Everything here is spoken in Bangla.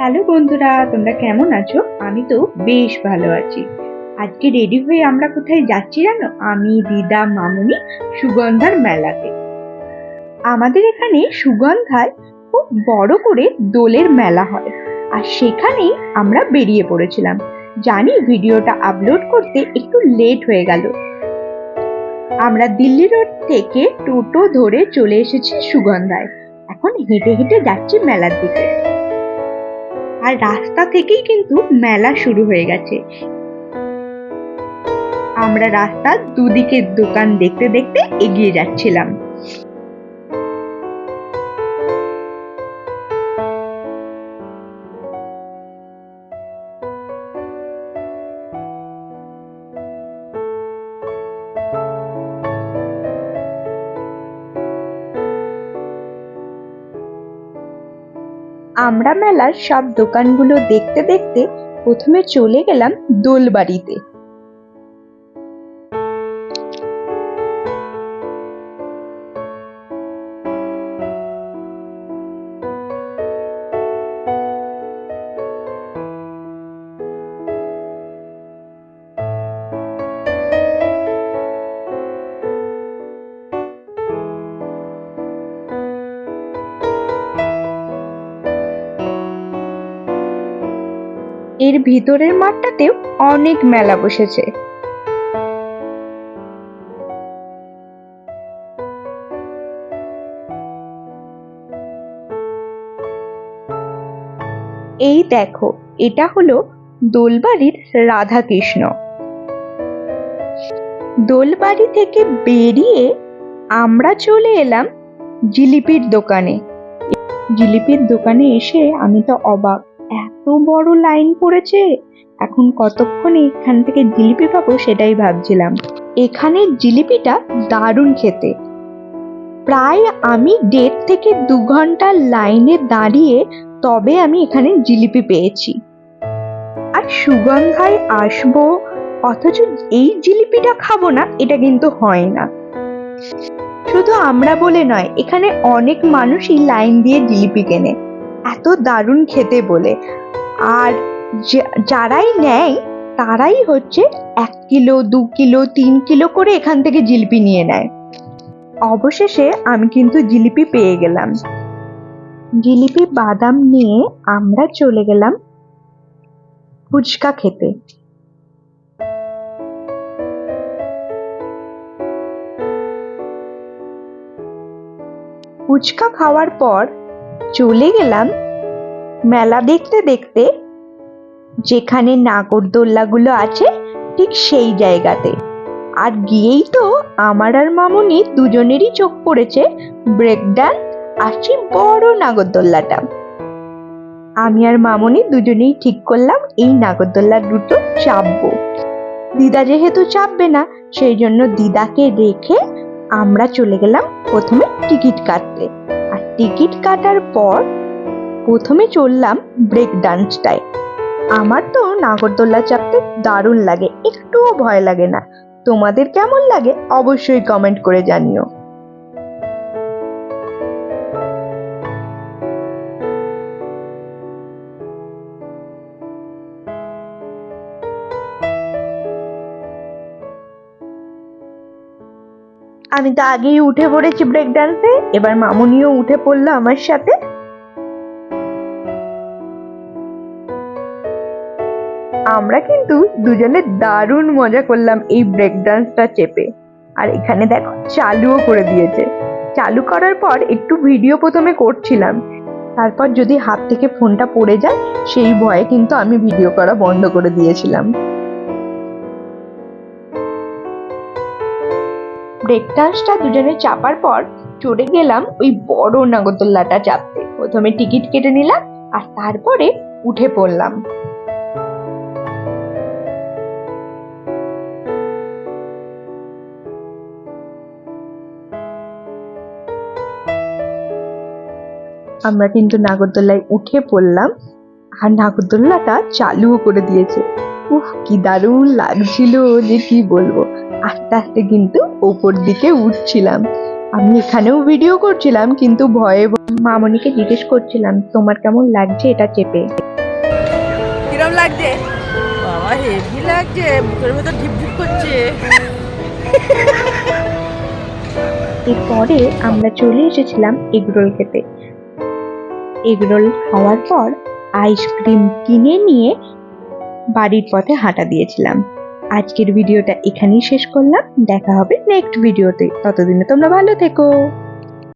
হ্যালো বন্ধুরা, তোমরা কেমন আছো? আমি তো বেশ ভালো আছি। আজকে রেডি হয়ে আমরা কোথায় যাচ্ছি জানো? আমি, দিদা, মামুনি সুগন্ধার মেলাতে। আমাদের এখানে সুগন্ধায় খুব বড় করে দোলের মেলা হয়। আর সেখানেই আমরা বেরিয়ে পড়েছিলাম। জানি ভিডিওটা আপলোড করতে একটু লেট হয়ে গেল। আমরা দিল্লি রোড থেকে টোটো ধরে চলে এসেছি সুগন্ধায়। এখন হেঁটে হেঁটে যাচ্ছি মেলার দিকে। আর রাস্তা থেকেই কিন্তু মেলা শুরু হয়ে গেছে। আমরা রাস্তার দুদিকের দোকান দেখতে দেখতে এগিয়ে যাচ্ছিলাম। আমরা মেলার সব দোকানগুলো দেখতে দেখতে প্রথমে চলে গেলাম দোলবাড়িতে। এর ভিতরের মাঠটাতেও অনেক মেলা বসেছে। এই দেখো, এটা হলো দোলবাড়ির রাধাকৃষ্ণ। দোলবাড়ি থেকে বেরিয়ে আমরা চলে এলাম জিলিপির দোকানে। জিলিপির দোকানে এসে আমি তো অবাক। এত বড় লাইন পড়েছে। এখন কতক্ষণে এখান থেকে জিলিপি পাবো সেটাই ভাবছিলাম। এখানের জিলিপিটা দারুণ খেতে। প্রায় আমি দেড় থেকে দু ঘণ্টা লাইনে দাঁড়িয়ে তবে আমি এখানে জিলিপি পেয়েছি। আর সুগন্ধায় আসব, অথচ এই জিলিপিটা খাব না, এটা কিন্তু হয় না। শুধু আমরা বলে নয়, এখানে অনেক মানুষই লাইন দিয়ে জিলিপি কেনে। এত দারুণ খেতে বলে। আর যারাই নেয়, তারাই হচ্ছে এক কিলো, দু কিলো, তিন কিলো করে এখান থেকে জিলিপি নিয়ে নেয়। অবশেষে আমি কিন্তু জিলিপি পেয়ে গেলাম। জিলিপি, বাদাম নিয়ে আমরা চলে গেলাম ফুচকা খেতে। ফুচকা খাওয়ার পর চলে গেলাম। মেলা দেখতে দেখতে যেখানে নাগরদোল্লাগুলো আছে ঠিক সেই জায়গাতে। আর গিয়েই তো আমার আর মামুনি দুজনেরই চোখ পড়েছে ব্রেক ডান্স আর সেই বড় নাগরদোল্লাটা। আমি আর মামনি দুজনেই ঠিক করলাম এই নাগরদোল্লার দুটো চাপবো। দিদা যেহেতু চাপবে না, সেই জন্য দিদাকে রেখে আমরা চলে গেলাম প্রথমে টিকিট কাটতে। টিকিট কাটার পর প্রথমে চললাম ব্রেক ডান্সটায় আমার তো নাগরদোল্লা চাপতে দারুণ লাগে, একটুও ভয় লাগে না। তোমাদের কেমন লাগে অবশ্যই কমেন্ট করে জানিও। আমি তো আগেই উঠে পড়েছি ব্রেক ডান্সে এবার মামুনিও উঠে পড়ল আমার সাথে। আমরা কিন্তু দুজনে দারুণ মজা করলাম এই ব্রেক ডান্সটা চেপে। আর এখানে দেখো, চালুও করে দিয়েছে। চালু করার পর একটু ভিডিও প্রথমে করছিলাম। তারপর যদি হাত থেকে ফোনটা পড়ে যায়, সেই ভয়ে কিন্তু আমি ভিডিও করা বন্ধ করে দিয়েছিলাম। ব্রেক ডান্সটা দুজনে চাপার পর চড়ে গেলাম ওই বড় নাগরদোল্লাটা চাপতে। প্রথমে টিকিট কেটে নিলাম আর তারপরে উঠে পড়লাম। আমরা কিন্তু নাগরদোল্লায় উঠে পড়লাম আর নাগরদোল্লাটা চালুও করে দিয়েছে। উফ, কি দারুণ লাগছিল যে কি বলব। আস্তে আস্তে কিন্তু ওপর দিকে উঠছিলাম। আমি এখানেও ভিডিও করছিলাম কিন্তু ভয়ে মামনিকে জিজ্ঞেস করছিলাম তোমার কেমন লাগছে এটা চেপে? কিরম লাগছে? বাবা হেভি লাগছে বুকের ভেতর ঢিপ ঢিপ করছে। এরপরে আমরা চলে এসেছিলাম এগরোল খেতে। এগরোল খাওয়ার পর আইসক্রিম কিনে নিয়ে বাড়ির পথে হাঁটা দিয়েছিলাম। আজকের ভিডিওটা এখানেই শেষ করলাম। দেখা হবে নেক্সট ভিডিওতে। ততদিনে তোমরা ভালো থেকো।